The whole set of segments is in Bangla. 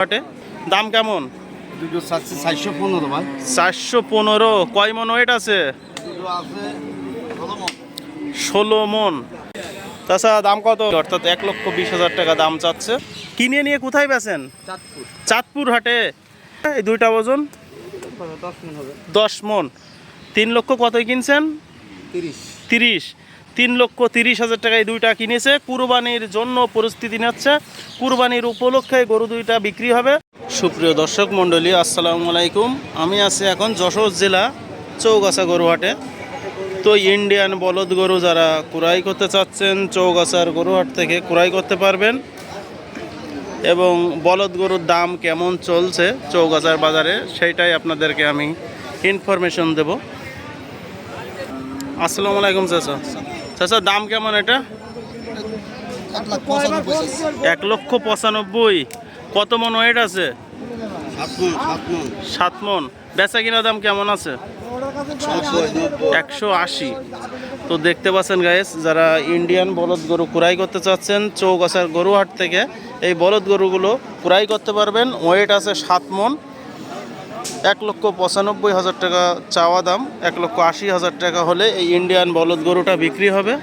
হাটে? দাম কেমন? দুটো চারশো পনেরো ভাই। চারশো পনেরো। কয় মন ওয়েট আছে? ষোলো। মন। তাছাড়া দাম কত? অর্থাৎ এক লক্ষ বিশ হাজার টাকা দাম চাচ্ছে। কিনে নিয়ে কোথায় বেছেন চাঁদপুর। হাটে? এই দুইটা ওজন? দশ মন তিন লক্ষ কতই কিনছেন? তিরিশ। তিরিশ। তিন লক্ষ তিরিশ হাজার টাকায় দুইটা কিনেছে। কুরবানির জন্য পরিস্থিতি নিচ্ছে। কুরবানির উপলক্ষে গরু দুইটা বিক্রি হবে। সুপ্রিয় দর্শক মণ্ডলী, আসসালামু আলাইকুম। আমি আছি এখন যশোর জেলা চৌগাছা গরুহাটে। তো ইন্ডিয়ান বলদ গরু যারা কুরাই করতে চাচ্ছেন, চৌগাছার গরুহাট থেকে ক্রয় করতে পারবেন। এবং বলদ গরুর দাম কেমন চলছে চৌগাছার বাজারে, সেইটাই আপনাদেরকে আমি ইনফরমেশন দেব। আসসালামু আলাইকুম, চাচা। চাচা দাম কেমন এটা? এক লক্ষ পঁচানব্বই। কত মন ওয়েট আছে? সাত মন। বেচা কিনা দাম কেমন আছে? একশো আশি। তো দেখতে পাচ্ছেন গাইস যারা ইন্ডিয়ান বলদ গরু কুরাই করতে চাচ্ছেন, চৌগাছার গরুহাট থেকে এই বলদ গরুগুলো কুরাই করতে পারবেন। ওয়েট আছে সাত মন। এক লক্ষ পঁচানব্বই হাজার টাকা চাওয়া দাম, এক লক্ষ আশি হাজার টাকা হলে এই ইন্ডিয়ান বলদ গরুটা বিক্রি হবে।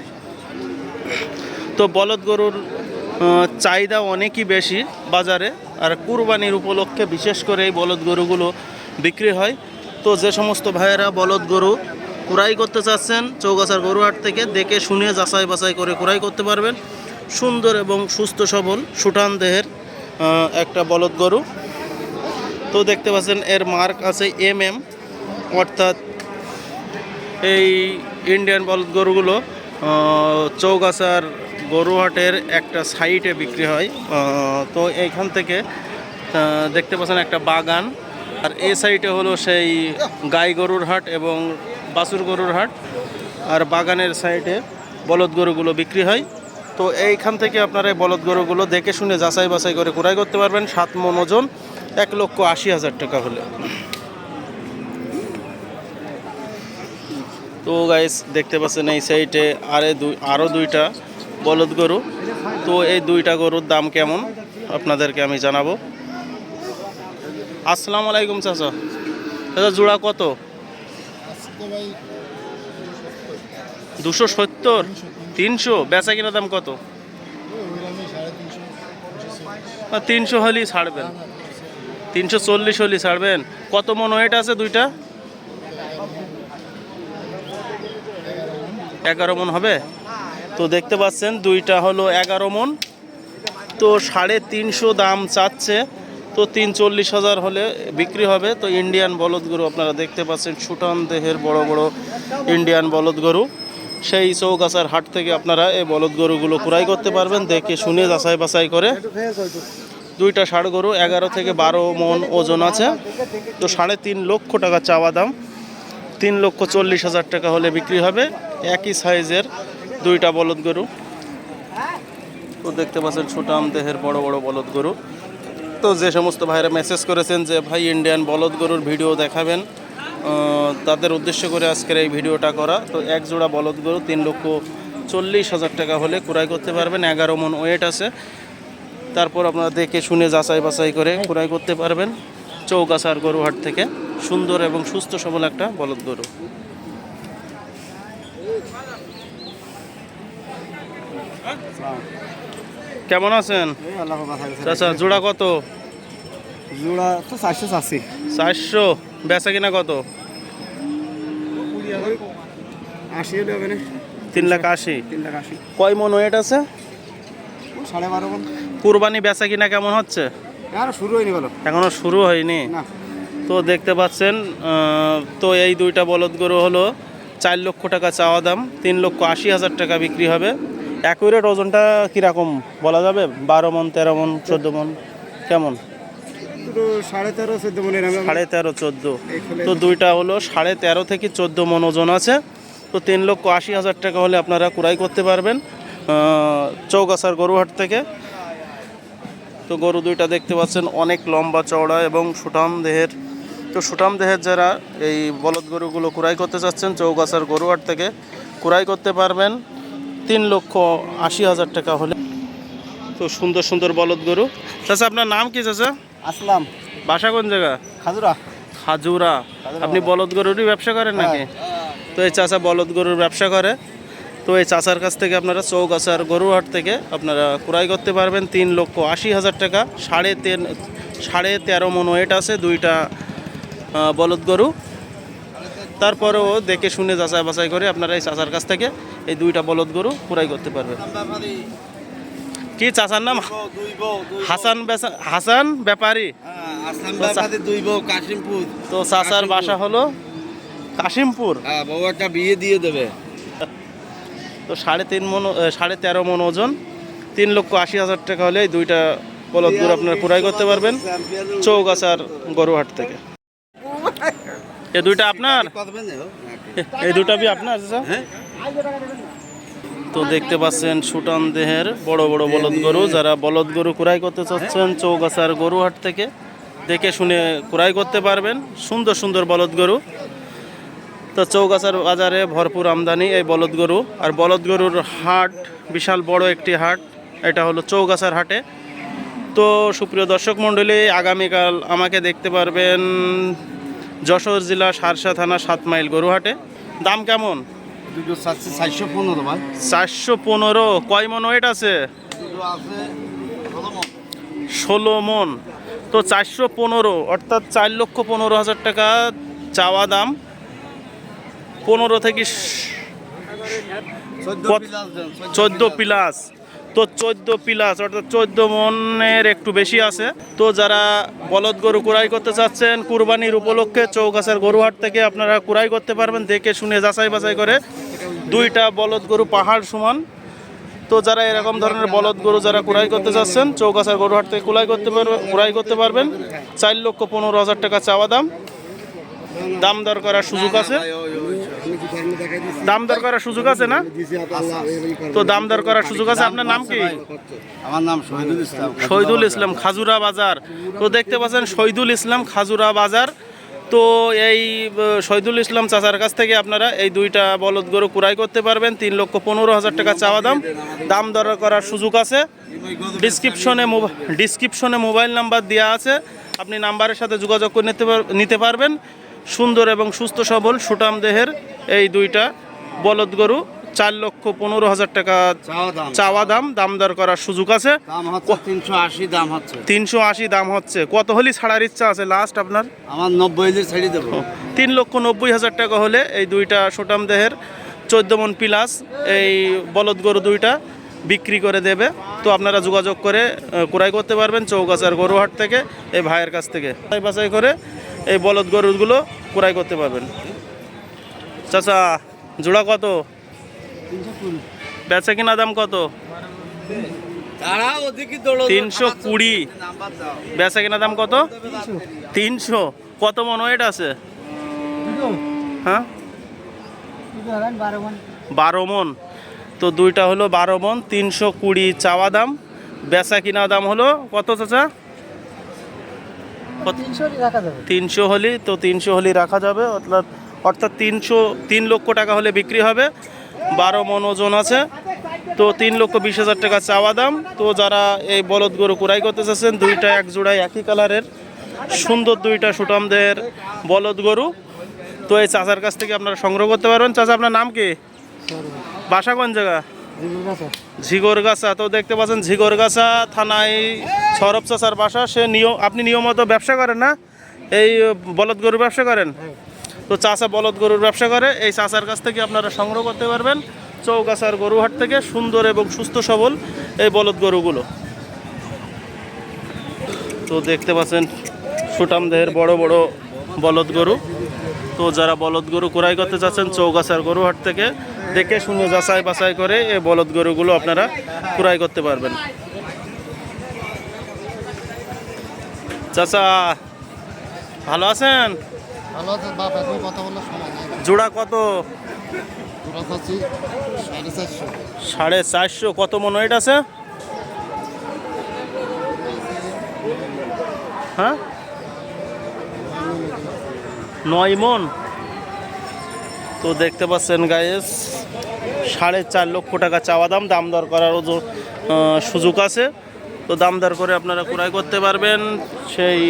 তো বলদ গরুর চাহিদা অনেকই বেশি বাজারে, আর কুরবানির উপলক্ষে বিশেষ করে এই বলদ গরুগুলো বিক্রি হয়। তো যে সমস্ত ভাইয়েরা বলদ গরু কুড়াই করতে চাচ্ছেন, চৌগাছার গরুহাট থেকে দেখে শুনে যাচাই বাছাই করে কুড়াই করতে পারবেন। সুন্দর এবং সুস্থ সবল সুঠান দেহের একটা বলদ গরু। তো দেখতে পাচ্ছেন, এর মার্ক আছে এম এম অর্থাৎ এই ইন্ডিয়ান বলদ গরুগুলো চৌগাছার গরুহাটের একটা সাইটে বিক্রি হয়। তো এইখান থেকে দেখতে পাচ্ছেন একটা বাগান। আর এই সাইডে হলো সেই গাই গরুর হাট এবং বাছুর গরুর হাট। আর বাগানের সাইডে বলদ গরুগুলো বিক্রি হয়। তো এইখান থেকে আপনারা এই বলদ গরুগুলো দেখে শুনে যাচাই বাছাই করে ক্রয় করতে পারবেন। সাত মন ওজন। এক লক্ষ আশি হাজার টাকা হলে। তো গাইস দেখতে পাচ্ছেন এই সাইডে আরে দুই আরও দুইটা বলদ গরু। তো এই দুইটা গরুর দাম কেমন? আপনাদেরকে আমি জানাব। আসসালামু আলাইকুম চাচা। চাচা, জোড়া কত? দুশো সত্তর? তিনশো? বেচা কিনা দাম কত? তিনশো হলেই ছাড়বেন। তিনশো চল্লিশ হলেই ছাড়বেন কত মন ওয়েট আছে দুইটা? এগারো মন হবে? তো দেখতে পাচ্ছেন, দুইটা হলো এগারো মন। তো সাড়ে তিনশো দাম চাচ্ছে। তো তিন চল্লিশ হাজার হলে বিক্রি হবে। তো ইন্ডিয়ান বলদ গরু আপনারা দেখতে পাচ্ছেন সুটান দেহের বড় বড় ইন্ডিয়ান বলদ গরু। সেই চৌগাছার হাট থেকে আপনারা এই বলদ গরুগুলো ক্রয় করতে পারবেন। দেখে শুনে যাচাই বাছাই করে। দুইটা ষাড় গরু, এগারো থেকে বারো মন ওজন আছে। তো সাড়ে তিন লক্ষ টাকা চাওয়া দাম। তিন লক্ষ চল্লিশ হাজার টাকা হলে বিক্রি হবে। একই সাইজের দুইটা বলদ গরু। তো দেখতে পাচ্ছেন ছোটাম দেহের বড় বড় বলদ গরু। তো যে সমস্ত ভাইরা মেসেজ করেছেন যে, ভাই ইন্ডিয়ান বলদ গরুর ভিডিও দেখাবেন। তাদের উদ্দেশ্য করে আজকের এই ভিডিওটা করা। তো এক জোড়া বলদ গরু, তিন লক্ষ চল্লিশ হাজার টাকা হলে ক্রয় করতে পারবেন। এগারো মন ওয়েট আছে। তারপর আপনারা দেখে শুনে যাচাই বাছাই করে ক্রয় করতে পারবেন চৌগাছার গরুহাট থেকে। সুন্দর এবং সুস্থ সবল একটা বলদ গরু। কেমন আছেন? চাচা জোড়া কত? জোড়া তো চারশো চাচ্ছি। চারশো। বেচা কিনা কত? আশি তিন লাখ আশি। তিন লাখ আশি। কয় মন ওয়েট আছে? সাড়ে বারো মন। কুরবানি বেচা কিনা কেমন হচ্ছে? শুরু হয়নি বলো। এখনও শুরু হয়নি? তো দেখতে পাচ্ছেন তো এই দুইটা বলদ গরু হলো চার লক্ষ টাকা চাওয়া দাম তিন লক্ষ আশি হাজার টাকা বিক্রি হবে। অ্যাকুরেট ওজনটা কীরকম বলা যাবে? বারো মন তেরো মন চোদ্দ মন কেমন? সাড়ে তেরো চোদ্দ মনের সাড়ে তেরো চোদ্দ। তো দুইটা হলো সাড়ে তেরো থেকে চোদ্দ মন ওজন আছে। তো তিন লক্ষ আশি হাজার টাকা হলে আপনারা কুড়াই করতে পারবেন চৌগাছার গরুহাট থেকে। তো গরু দুইটা দেখতে পাচ্ছেন অনেক লম্বা চওড়া এবং সুঠাম দেহের। তো সুঠাম দেহের যারা এই বলদ গরুগুলো কুড়াই করতে চাচ্ছেন চৌগাছার গরুহাট থেকে কুড়াই করতে পারবেন। তিন লক্ষ আশি হাজার টাকা হলে। তো সুন্দর সুন্দর বলদ গরু। চাচা আপনার নাম কি চাচা? আসলাম। বাসা কোন জায়গা? খাজুরা। খাজুরা। আপনি বলদ গরুরই ব্যবসা করেন নাকি? তো এই চাচা বলদ গরুর ব্যবসা করে। তো এই চাচার কাছ থেকে আপনারা চৌগাছার গরুহাট থেকে আপনারা ক্রয় করতে পারবেন তিন লক্ষ আশি হাজার টাকা সাড়ে তিন সাড়ে তেরো মন ওয়েট আছে দুইটা বলদ গরু। তারপরেও দেখে শুনে যাচাই বাছাই করে আপনারা এই চাচার কাছ থেকে এই দুইটা বলদ গরু ক্রয় করতে পারবেন। কি চাচার নাম? হাসান হাসান ব্যাপারী। তো চাচার বাসা হলো কাশিমপুর। হ্যাঁ বউ একটা বিয়ে দিয়ে দেবে। তো সাড়ে তিন মন সাড়ে তেরো মন ওজন। তিন লক্ষ আশি হাজার টাকা হলে এই দুইটা বলদ গরু আপনারা ক্রয় করতে পারবেন। চৌগাছার গরুহাট থেকে। এ দুইটা আপনার? এই দুটা আপনার তো দেখতে পাচ্ছেন সুটান দেহের বড় বড় বলদ গরু। যারা বলদ গরু ক্রয় করতে চাচ্ছেন চৌগাছার গরুহাট থেকে, দেখে শুনে ক্রয় করতে পারবেন। সুন্দর সুন্দর বলদ গরু। তো চৌগাছার বাজারে ভরপুর আমদানি এই বলদ গরু। আর বলদ গরুর হাট বিশাল বড় একটি হাট এটা হলো চৌগাছার হাটে। তো সুপ্রিয় দর্শক মণ্ডলী আগামীকাল আমাকে দেখতে পারবেন যশোর জেলা সারসা থানা সাত মাইল গরুহাটে। দাম কেমন? দুটো চারশো চারশো পনেরো ভাই। চারশো পনেরো। কয় মন ওয়েট আছে। ষোলো মন। তো চারশো পনেরো অর্থাৎ চার লক্ষ পনেরো হাজার টাকা চাওয়া দাম। পনেরো থেকে চোদ্দ প্লাস। তো চোদ্দ প্লাস, অর্থাৎ চোদ্দ মনের একটু বেশি আছে। তো যারা বলদ গরু কুড়াই করতে চাচ্ছেন, কুরবানির উপলক্ষে চৌগাছার গরুহাট থেকে আপনারা কুড়াই করতে পারবেন, দেখে শুনে যাচাই বাছাই করে। দুইটা বলদ গরু পাহাড় সমান। তো যারা এরকম ধরনের বলদ গরু যারা কুড়াই করতে চাচ্ছেন, চৌগাছার গরুহাট থেকে কুড়াই করতে পারবেন কুড়াই করতে পারবেন। চার লক্ষ পনেরো হাজার টাকা চাওয়া দাম। দাম দর করার সুযোগ আছে? দাম দর করার সুযোগ আছে না। তো দাম দর করার সুযোগ আছে? আপনার নাম কি? আমার নাম শহীদুল ইসলাম শহীদুল ইসলাম খাজুরা বাজার। তো দেখতে পাচ্ছেন শহীদুল ইসলাম খাজুরা বাজার। তো এই শহীদুল ইসলাম চাচার কাছ থেকে আপনারা এই দুইটা বলদ গরু কুড়াই করতে পারবেন। তিন লক্ষ পনেরো হাজার টাকা চাওয়া দাম। দাম দর করার সুযোগ আছে। ডিসক্রিপশনে ডিসক্রিপশনে মোবাইল নাম্বার দেওয়া আছে। আপনি নাম্বারের সাথে যোগাযোগ করে নিতে পার- নিতে পারবেন। সুন্দর এবং সুস্থ সবল সুটাম দেহের এই দুইটা বলদ গরু চার লক্ষ পনেরো হাজার টাকা চাওয়া দাম। চাওয়া দাম দাম দর করার সুযোগ আছে। দাম তিনশো আশি দাম হচ্ছে। তিনশো আশি দাম হচ্ছে। কত হলি ছাড়ার ইচ্ছা আছে? লাস্ট আপনার? আমার নব্বই ছেড়ে দেবো। তিন লক্ষ নব্বই হাজার টাকা হলে এই দুইটা সোটাম দেহের চোদ্দ মন প্লাস এই বলদ গরু দুইটা বিক্রি করে দেবে। তো আপনারা যোগাযোগ করে ক্রয় করতে পারবেন চৌগাছার গরুহাট থেকে এই ভাইয়ের কাছ থেকে। বাছাই করে এই বলদ গরুগুলো ক্রয় করতে পারবেন। চাচা, জোড়া কত? বেচা কিনা দাম কত? তিনশো কুড়ি। বেচা কিনা দাম কত? তিনশো। কত মন ওয়েট আছে? হ্যাঁ? বারো মন। তো দুইটা হলো বারো মন, তিনশো কুড়ি চাওয়া দাম। বেচা কিনা দাম হলো কত, চাচা? তিনশো হলি তো তিনশো হলি রাখা যাবে অর্থাৎ অর্থাৎ তিনশো তিন লক্ষ টাকা হলে বিক্রি হবে। বারো মন ওজন আছে তো তিন লক্ষ বিশ হাজার টাকা চাওয়া দাম। তো যারা এই বলদ গরু কুড়াই করতে চাচ্ছেন দুইটা এক জোড়ায় একই কালারের সুন্দর দুইটা সুটামদের বলদ গরু। তো এই চাচার কাছ থেকে আপনারা সংগ্রহ করতে পারবেন। চাচা আপনার নাম কি? বাসা কোন জায়গা? ঝিগরগাছা তো দেখতে পাচ্ছেন ঝিগরগাছা থানায় সরব চাচার বাসা। সে নিয়ম আপনি নিয়মিত ব্যবসা করেন না? এই বলদ গরুর ব্যবসা করেন? তো চাচা বলদ গরুর ব্যবসা করে এই চাষার কাছ থেকে আপনারা সংগ্রহ করতে পারবেন চৌগাছার গরুহাট থেকে সুন্দর এবং সুস্থ সবল এই বলদ গরুগুলো। তো দেখতে পাচ্ছেন সুটাম দেহের বড় বড় বলদ গরু। তো যারা বলদ গরু ক্রয় করতে চাচ্ছেন চৌগাছার গরুহাট থেকে দেখে শুনে যাচাই বাছাই করে এই বলদ গরুগুলো আপনারা ক্রয় করতে পারবেন। চাচা ভালো আছেন? জোড়া কত? সাড়ে চারশো। সাড়ে চারশো কত মন ওয়েট আছে? হ্যাঁ? নয় মন। তো দেখতে পাচ্ছেন গায়েস সাড়ে চার লক্ষ টাকা চাওয়া দাম দাম দর করার সুযোগ আছে। তো দাম দর করে আপনারা ক্রয় করতে পারবেন সেই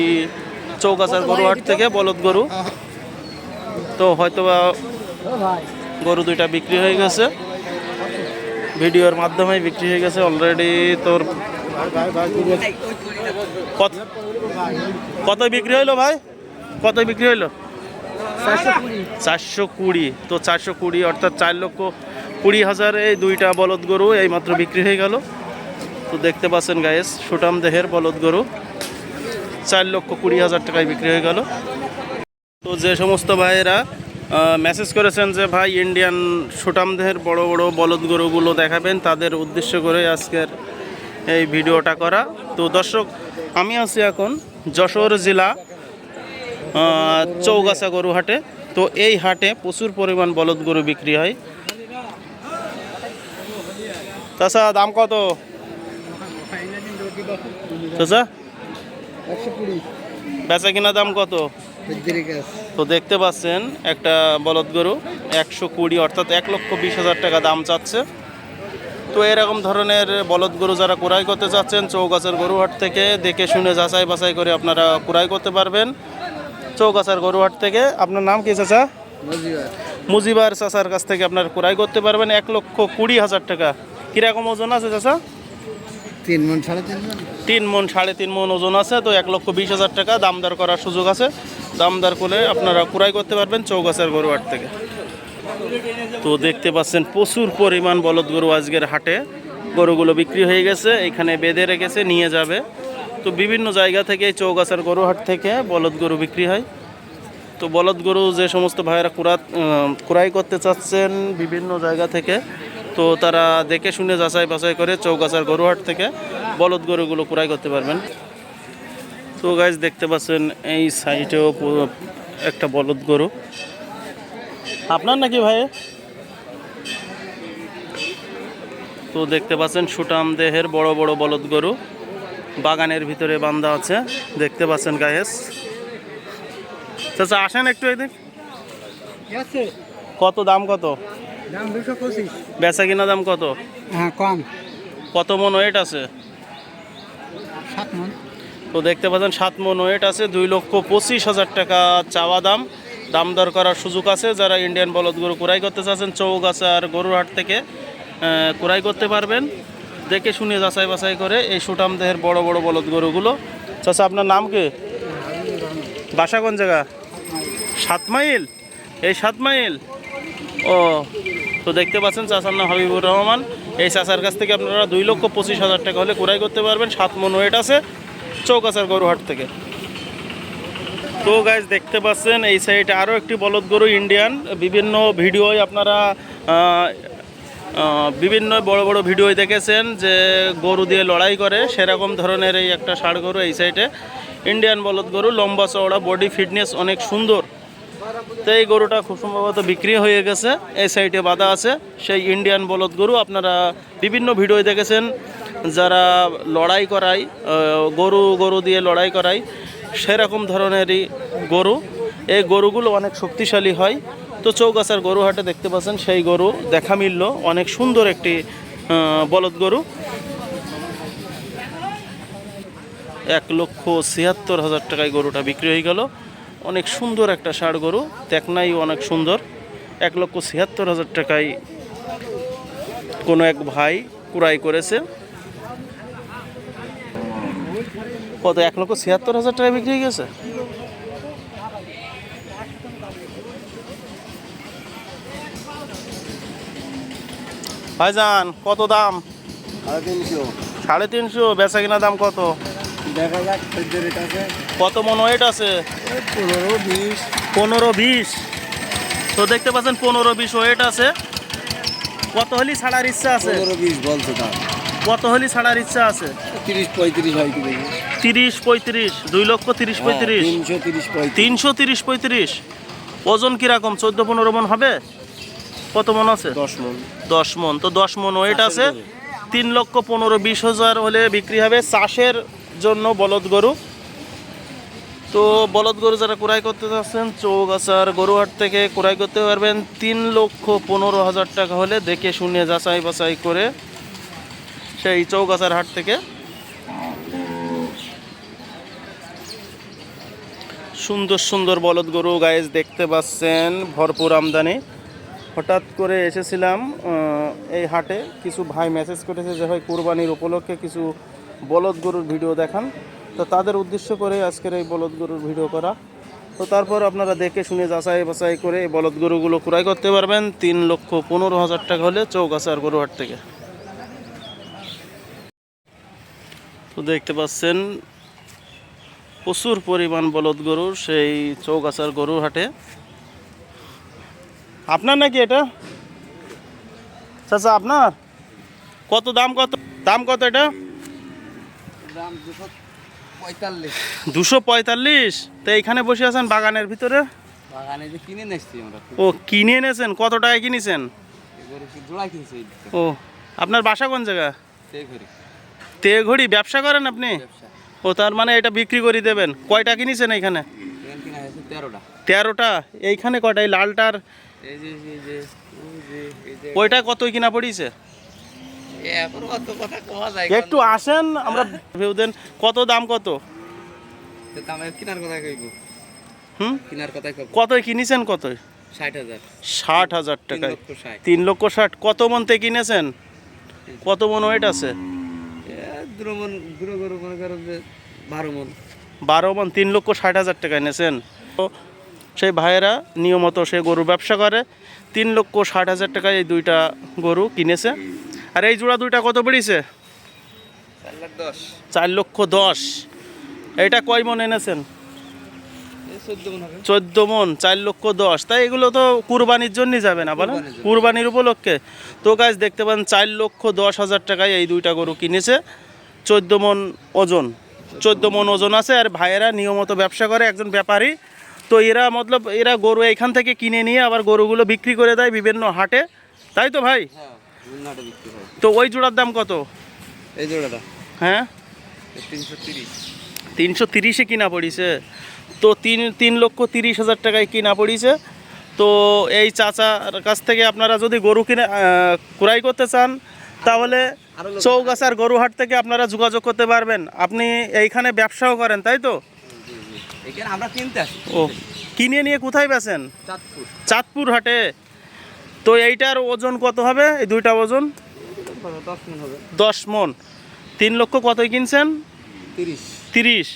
চৌকাছার গরু হাট থেকে, বলদ গরু। তো হয়তোবা গরু দুইটা বিক্রি হয়ে গেছে। ভিডিওর মাধ্যমে বিক্রি হয়ে গেছে অলরেডি তোর কত কত বিক্রি হইল ভাই? কত বিক্রি হইল? চারশো কুড়ি। তো চারশো কুড়ি অর্থাৎ চার লক্ষ কুড়ি হাজার এই দুইটা বলদ গরু এই মাত্র বিক্রি হয়ে গেল। তো দেখতে পাচ্ছেন গায়েস সুটাম দেহের বলদ গরু চার লক্ষ কুড়ি হাজার টাকায় বিক্রি হয়ে গেল। তো যে সমস্ত ভাইয়েরা মেসেজ করেছেন যে ভাই ইন্ডিয়ান সুটাম দেহের বড় বড় বলদ গরুগুলো দেখাবেন, তাদের উদ্দেশ্য করে আজকের এই ভিডিওটা করা। তো দর্শক, আমি আছি এখন যশোর জেলা চৌগাছা গরু হাটে। তো এই হাটে প্রচুর পরিমাণ বলদ গরু বিক্রি হয়। তাছাড়া দাম কত? বেচা কিনা দাম কত? তো দেখতে পাচ্ছেন, একটা বলদ গরু, একশো কুড়ি, অর্থাৎ এক লক্ষ বিশ হাজার টাকা দাম চাচ্ছে। তো এরকম ধরনের বলদ গরু যারা ক্রয় করতে চাচ্ছেন চৌগাছার গরুহাট থেকে, দেখে শুনে যাচাই বাছাই করে আপনারা ক্রয় করতে পারবেন। চৌগাছার গরুহাট থেকে আপনার নাম কি চাচা? মুজিবার। চাচার কাছ থেকে আপনার ক্রয় করতে পারবেন এক লক্ষ কুড়ি হাজার টাকা। কীরকম ওজন আছে চাচা? তিন মন সাড়ে তিন মন। তিন মন সাড়ে তিন মন ওজন আছে তো এক লক্ষ বিশ হাজার টাকা দামদার করার সুযোগ আছে। দামদার করে আপনারা ক্রয় করতে পারবেন চৌগাছার গরুহাট থেকে। তো দেখতে পাচ্ছেন প্রচুর পরিমাণ বলদ গরু আজকের হাটে। গরুগুলো বিক্রি হয়ে গেছে এখানে বেঁধে রেখেছে নিয়ে যাবে। তো বিভিন্ন জায়গা থেকে চৌগাছার গরুহাট থেকে বলদ গরু বিক্রি হয়। তো বলদ গরু যে সমস্ত ভাইয়েরা কুড়া ক্রয় করতে চাচ্ছেন বিভিন্ন জায়গা থেকে, তো তারা দেখে শুনে যাচাই বাছাই করে চৌগাছার গরুহাট থেকে বলদ গরুগুলো ক্রয় করতে পারবেন। তো গাইজ দেখতে পাচ্ছেন এই সাইডেও একটা বলদ গরু। আপনার নাকি ভাই? তো দেখতে পাচ্ছেন সুটাম দেহের বড় বড় বলদ গরু। বাগানের ভিতরে বান্ধা আছে। দেখতে পাচ্ছেন গায়েস চাচা আসেন একটু এদিক। কত দাম কত? দাম বেচা কিনা দাম কত? হ্যাঁ কম। কত মন ওয়েট আছে? মন। তো দেখতে পাচ্ছেন সাত মন ওয়েট আছে দুই লক্ষ পঁচিশ হাজার টাকা চাওয়া দাম। দাম দর করার সুযোগ আছে যারা ইন্ডিয়ান বলদ গরু ক্রয় করতে চাচ্ছেন চৌগাছার গরুহাট থেকে ক্রয় করতে পারবেন। দেখে শুনে যাচাই বাছাই করে এই সুটাম দেহের বড় বড় বলদ গরুগুলো। চাচা, আপনার নাম কি? বাসা কোন জায়গা? সাত মাইল? এই সাত মাইল? ও, তো দেখতে পাচ্ছেন চাচার নাম হাবিবুর রহমান। এই চাচার কাছ থেকে আপনারা দুই লক্ষ পঁচিশ হাজার টাকা হলে ক্রয় করতে পারবেন। সাত মন ওয়েট আছে চৌকাছার গরুহাট থেকে। তো গাইজ দেখতে পাচ্ছেন এই সাইডে আরও একটি বলদ গরু ইন্ডিয়ান বিভিন্ন ভিডিওয় আপনারা বিভিন্ন বড় বড় ভিডিও দেখেছেন যে গরু দিয়ে লড়াই করে সেরকম ধরনের এই একটা ষাড় গরু এই সাইডে ইন্ডিয়ান বলদ গরু, লম্বা চওড়া বডি ফিটনেস অনেক সুন্দর। তো এই গরুটা খুব সম্ভবত বিক্রি হয়ে গেছে, এই সাইডে বাঁধা আছে। সেই ইন্ডিয়ান বলদ গরু আপনারা বিভিন্ন ভিডিও দেখেছেন, যারা লড়াই করায় গরু গরু দিয়ে লড়াই করায়, সেরকম ধরনেরই গরু। এই গরুগুলো অনেক শক্তিশালী হয়। তো চৌগাছার গরু হাটে দেখতে পাচ্ছেন, সেই গরু দেখা মিলল। অনেক সুন্দর একটি বলদ গরু। এক লক্ষ ছিয়াত্তর হাজার টাকায় গরুটা বিক্রি হয়ে গেল। অনেক সুন্দর একটা ষাড় গরু দেখনাই অনেক সুন্দর। এক লক্ষ ছিয়াত্তর হাজার টাকায় কোনো এক ভাই ক্রয় করেছে। কত, এক লক্ষ ছিয়াত্তর হাজার টাকায় বিক্রি হয়ে গেছে? ভাইজান কত দাম? সাড়ে তিনশো। সাড়ে তিনশো বেচা কিনা দাম কত? দেখা যাক রেট আছে। কত মন ওয়েট আছে? পনেরো বিশ। পনেরো বিশ। তো দেখতে পাচ্ছেন পনেরো বিশ ওয়েট আছে। কত হলি ছাড়ার ইচ্ছা আছে? পনেরো বিশ বলছে দাম কত হলি ছাড়ার ইচ্ছা আছে? তিরিশ পঁয়ত্রিশ হয় কি তিরিশ পঁয়ত্রিশ দুই লক্ষ তিনশো তিরিশ পঁয়ত্রিশ। তিনশো তিরিশ পঁয়ত্রিশ। ওজন কীরকম? চোদ্দ পনেরো মন হবে? কত মন আছে? দশ মন। দশ মন। তো দশ মন ওয়েট আছে। তিন লক্ষ পনেরো বিশ হাজার হলে বিক্রি হবে চাষের জন্য বলদ গরু। তো বলদ গরু যারা ক্রয় করতে চাচ্ছেন চৌগাছার গরুহাট থেকে ক্রয় করতে পারবেন। তিন লক্ষ পনেরো হাজার টাকা হলে দেখে শুনে যাচাই বাছাই করে সেই চৌগাছার হাট থেকে। সুন্দর সুন্দর বলদ গরু গায়েস দেখতে পাচ্ছেন। ভরপুর আমদানি। হঠাৎ করে এসেছিলাম এই হাটে। কিছু ভাই মেসেজ করেছে যে, ভাই, কুরবানির উপলক্ষে কিছু বলদ গরুর ভিডিও দেখান। তো তাদের উদ্দেশ্য করে আজকের এই বলদ গরুর ভিডিও করা। তো তারপর আপনারা দেখে শুনে যাচাই বাছাই করে এই বলদ গরুগুলো ক্রয় করতে পারবেন তিন লক্ষ পনেরো হাজার টাকা হলে চৌগাছার গরুহাট থেকে। তো দেখতে পাচ্ছেন, প্রচুর পরিমাণ বলদ গরুর সেই চৌগাছার গরুর হাটে। আপনার নাকি এটা? চাচা আপনার? কত দাম কত? দাম কত এটা? দাম দুশো পঁয়তাল্লিশ। দুশো পঁয়তাল্লিশ। তো এইখানে বসে আছেন বাগানের ভিতরে? বাগানে যে কিনে নিচ্ছি আমরা। ও কিনে এনেছেন? কত টাকায় কিনেছেন? ও আপনার বাসা কোন জায়গা? সেই ঘরে তে ঘড়ি। ব্যবসা করেন আপনি? ও তার মানে এটা বিক্রি করে দেবেন। কয়টা কিনেছেন এইখানে তেরোটা। তেরোটা। এইখানে কয়টা এই লালটার ওইটা কত কিনা যায় একটু আসেন, আমরা ভেউ দেন, কত দাম কত? হুম? কইব কিনেছেন কত? ষাট হাজার টাকায়। তিন লক্ষ ষাট। কত কিনেছেন? কত মন ওয়েট আছে? বারো মন, তিন লক্ষ ষাট হাজার টাকা এনেছেন। সেই ভাইয়েরা নিয়মত সে গরু ব্যবসা করে। তিন লক্ষ ষাট হাজার টাকায় এই দুইটা গরু কিনেছে। আর এই জোড়া দুইটা কত বেরিয়েছে চার লক্ষ দশ। এইটা কয় মন এনেছেন? চোদ্দ মন চার লক্ষ দশ। তাই এগুলো তো কুরবানির জন্যই যাবে না বলেন? কুরবানির কুরবানির উপলক্ষে। তো গাছ দেখতে পান চার লক্ষ দশ হাজার টাকায় এই দুইটা গরু কিনেছে। চোদ্দ মন ওজন। চোদ্দ মন ওজন আছে। আর ভাইয়েরা নিয়মিত ব্যবসা করে একজন ব্যাপারী। তো এরা মতলব এরা গরু এখান থেকে কিনে নিয়ে আবার গরুগুলো বিক্রি করে দেয় বিভিন্ন হাটে। তাই তো ভাই? হ্যাঁ তো ওই জোড়ার দাম কত? এই জোড়াটা? হ্যাঁ? তিনশো তিরিশ। তিনশো তিরিশে কিনা পড়িছে। তো তিন তিন লক্ষ তিরিশ হাজার টাকায় কিনা পড়িছে। তো এই চাচার কাছ থেকে আপনারা যদি গরু কিনে ক্রয় করতে চান তাহলে চৌগাছার গরুহাট থেকে আপনারা যোগাযোগ করতে পারবেন। আপনি এইখানে ব্যবসাও করেন তাই তো? আমরা কিনতে আসি। ও। কিনে নিয়ে কোথায় বেছেন চাঁদপুর। চাঁদপুর হাটে। তো এইটার ওজন কত হবে? এই দুইটা ওজন? দশ মন তিন লক্ষ কতই কিনছেন? তিরিশ। তিরিশ।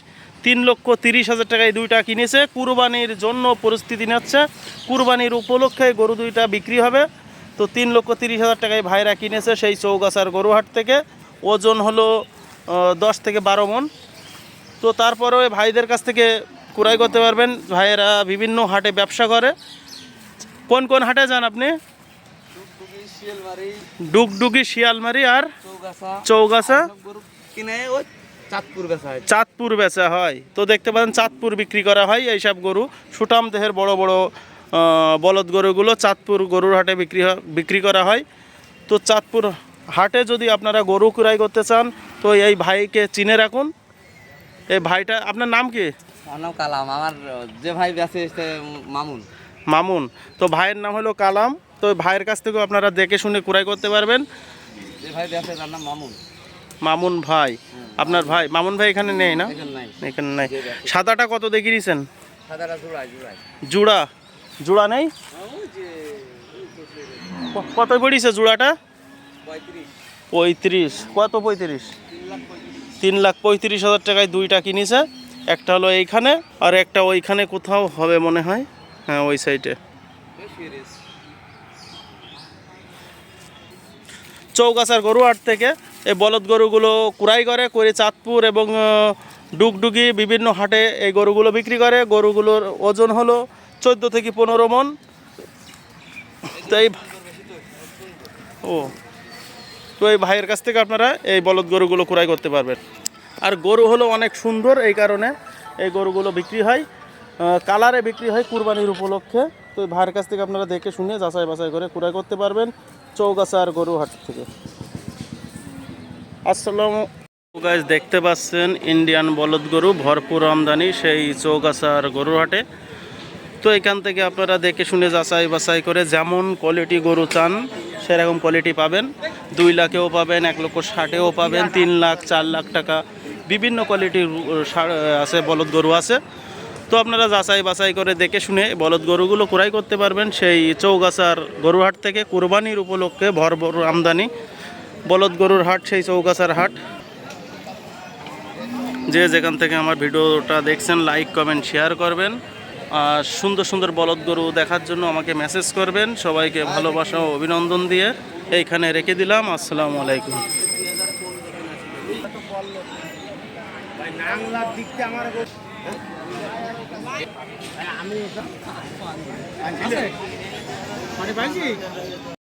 তিন লক্ষ তিরিশ হাজার টাকায় দুইটা কিনেছে। কুরবানির জন্য পরিস্থিতি নিচ্ছে। কুরবানির উপলক্ষে গরু দুইটা বিক্রি হবে। তো তিন লক্ষ তিরিশ হাজার টাকায় ভাইরা কিনেছে সেই চৌগাছার গরুহাট থেকে। ওজন হলো দশ থেকে বারো মন। তো তারপরে ভাইদের কাছ থেকে ক্রয় করতে পারবেন। ভাইয়েরা বিভিন্ন হাটে ব্যবসা করে। কোন কোন হাটে যান আপনি? ডুগডুগি, শিয়ালমারি আর চৌগাছা। চাঁদপুর বেচা হয়। তো দেখতে পাচ্ছেন চাঁদপুর বিক্রি করা হয় এইসব গরু। সুটাম দেহের বড় বড় বলদ গরুগুলো চাঁদপুর গরুর হাটে বিক্রি বিক্রি করা হয়। তো চাঁদপুর হাটে যদি আপনারা গরু ক্রয় করতে চান, তো এই ভাইকে চিনে রাখুন। এই ভাইটা, আপনার নাম কি? আমার নাম কালাম। আমার যে ভাই বেচে সে মামুন। মামুন তো ভাইয়ের নাম হলো কালাম। তো ভাইয়ের কাছ থেকেও আপনারা দেখে শুনে ক্রয় করতে পারবেন। যে ভাই বেচে তার নাম মামুন। মামুন ভাই। আপনার ভাই মামুন ভাই এখানে নেই না? এখানে নাই। সাদাটা কত জোড়ায় জোড়ায়। জুড়া। জুড়া নেই? কত পড়িছে জুড়াটা? পঁয়ত্রিশ। কত পঁয়ত্রিশ। তিন লাখ পঁয়ত্রিশ হাজার টাকায় দুইটা কিনেছে। একটা হলো এইখানে, আর একটা ওইখানে কোথাও হবে মনে হয়। হ্যাঁ ওই সাইডে বেশি গরু চৌগাছার গরুহাট থেকে এই বলদ গরুগুলো কুড়াই করে করে চাঁদপুর এবং ডুগডুগি বিভিন্ন হাটে এই গরুগুলো বিক্রি করে। গরুগুলোর ওজন হলো চোদ্দ থেকে পনেরো মন। তো এই ও, তো এই ভাইয়ের কাছ থেকে আপনারা এই বলদ গরুগুলো ক্রয় করতে পারবেন। আর গরু হলো অনেক সুন্দর এই কারণে এই গরুগুলো বিক্রি হয়। কালারে বিক্রি হয় কুরবানির উপলক্ষে। তো ভাইয়ের কাছ থেকে আপনারা দেখে শুনে যাচাই বাছাই করে ক্রয় করতে পারবেন চৌগাছার গরু হাট থেকে। আসসালাম গাইজ দেখতে পাচ্ছেন ইন্ডিয়ান বলদ গরু, ভরপুর আমদানি সেই চৌগাছার গরুর হাটে। তো এখান থেকে আপনারা দেখে শুনে যাচাই বাছাই করে যেমন কোয়ালিটি গরু চান, সেরকম কোয়ালিটি পাবেন। দুই লাখেও পাবেন, এক লক্ষ ষাটেও পাবেন, তিন লাখ, চার লাখ টাকা বিভিন্ন কোয়ালিটির আছে, বলদ গরু আছে। তো আপনারা যাচাই বাছাই করে দেখে শুনে বলদ গরুগুলো ক্রয় করতে পারবেন। সেই চৌগাছার গরুহাট থেকে কুরবানির উপলক্ষে ভরভর আমদানি বলদ গরুর হাট, সেই চৌগাছার হাট। যে যেখান থেকে আমার ভিডিওটা দেখছেন লাইক কমেন্ট শেয়ার করবেন। আর সুন্দর সুন্দর বলদ গরু দেখার জন্য আমাকে মেসেজ করবেন। সবাইকে ভালোবাসা ও অভিনন্দন দিয়ে এইখানে রেখে দিলাম। আসসালামু আলাইকুম। বাংলার দিকটা আমার আমি ওটা আচ্ছা। পাইছি?